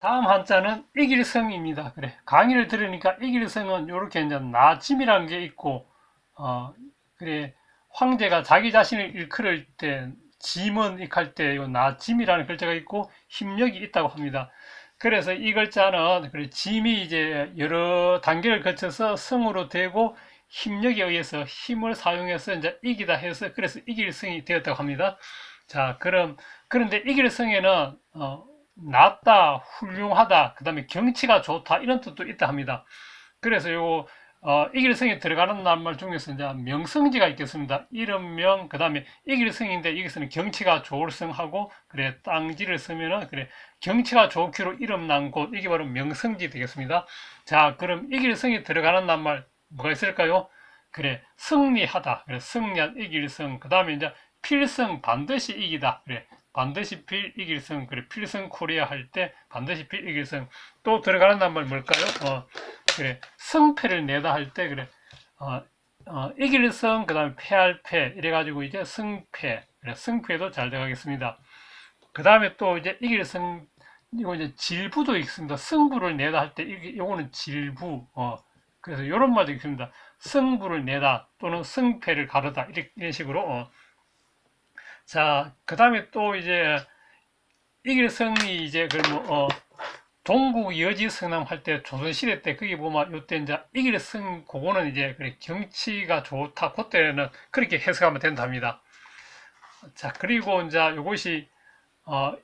다음 한자는 이길성입니다. 그래 강의를 들으니까 이길성은 이렇게 이제 나짐이라는 게 있고 어 그래 황제가 자기 자신을 일컬을 때 짐은 익할 때 이 나짐이라는 글자가 있고 힘력이 있다고 합니다. 그래서 이 글자는 그래 짐이 이제 여러 단계를 거쳐서 성으로 되고 힘력에 의해서 힘을 사용해서 이제 이기다 해서 그래서 이길성이 되었다고 합니다. 자, 그럼 그런데 이길성에는 어, 낫다, 훌륭하다, 그 다음에 경치가 좋다 이런 뜻도 있다 합니다. 그래서 요 어, 이길성에 들어가는 낱말 중에서 이제 명성지가 있겠습니다. 이름명, 그 다음에 이길성인데 여기서는 경치가 좋을 성하고 그래 땅지를 쓰면은 그래 경치가 좋기로 이름 난 곳 이게 바로 명성지 되겠습니다. 자, 그럼 이길성에 들어가는 낱말 뭐가 있을까요? 그래 승리하다, 그래 승리한 이길성, 그 다음에 이제 필승 반드시 이기다, 그래 반드시 필 이길성, 그래 필승 코리아 할 때 반드시 필 이길성 또 들어가는 낱말 뭘까요? 어, 그래 승패를 내다 할 때 그래 어, 어, 이길성 그다음에 패할 패 이래가지고 이제 승패 그래 승패도 잘 돼가겠습니다. 그 다음에 또 이제 이길성 이거 이제 질부도 있습니다. 승부를 내다 할 때 이게 요거는 질부 어 그래서 이런 말도 있습니다. 승부를 내다 또는 승패를 가르다 이런 식으로 어. 자, 그 다음에 또 이제 이길성이 이제 그뭐 어, 동국 여지 성남 할 때 조선시대 때 거기 보면 요때 이제 이길성 그거는 이제 그래 경치가 좋다 그때는 그렇게 해석하면 된답니다. 자 그리고 이제 요것이 어,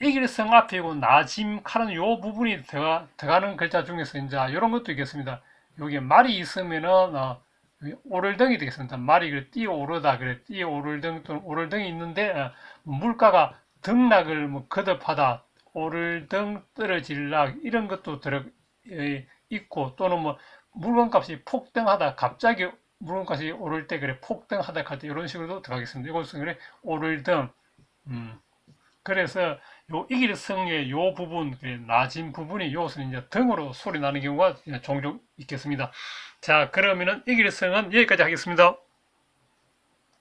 이길성 앞이고 나짐 칼은 요 부분이 들어가, 들어가는 글자 중에서 이제 이런 것도 있겠습니다. 여기 말이 있으면은 어, 오를등이 되겠습니다. 말이 그래 뛰어오르다 그래 뛰어오를등 또는 오를등이 있는데 어, 물가가 등락을 뭐 거듭하다 오를등 떨어질락 이런 것도 들어 에, 있고 또는 뭐 물건값이 폭등하다 갑자기 물건값이 오를 때 그래 폭등하다 할 때 이런 식으로도 들어가겠습니다. 이것은 그래 오를등 음. 그래서 요 이길성의 요 부분, 그래, 낮은 부분이 요것은 이제 등으로 소리 나는 경우가 종종 있겠습니다. 자, 그러면은 이길성은 여기까지 하겠습니다.